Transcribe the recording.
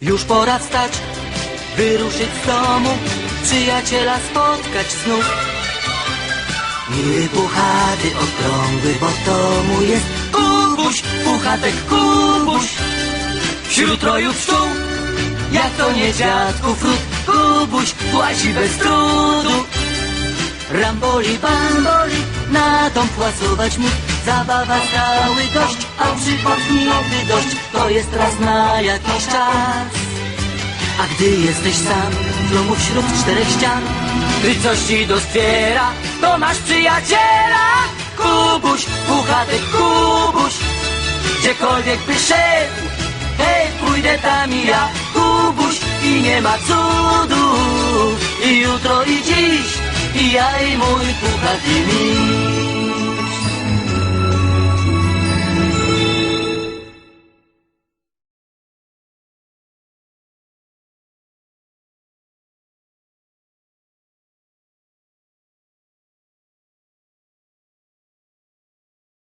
Już pora wstać, wyruszyć z domu, przyjaciela spotkać znów. Miły puchaty, okrągły, bo w domu jest Kubuś, puchatek Kubuś. Wśród roju pszczół, jak to nie dziadków ród, Kubuś płaci bez trudu. Ramboli, bamboli, na dom płacować mu Zabawa stały dość, a przypad nigdy dość To jest raz na jakiś czas. A gdy jesteś sam, w domu wśród czterech ścian Gdy coś ci doskwiera, to masz przyjaciela. Kubuś, puchatek Kubuś Gdziekolwiek by szedł, hej, pójdę tam i ja. Kubuś i nie ma cudu I jutro i dziś, i ja i mój puchat i mi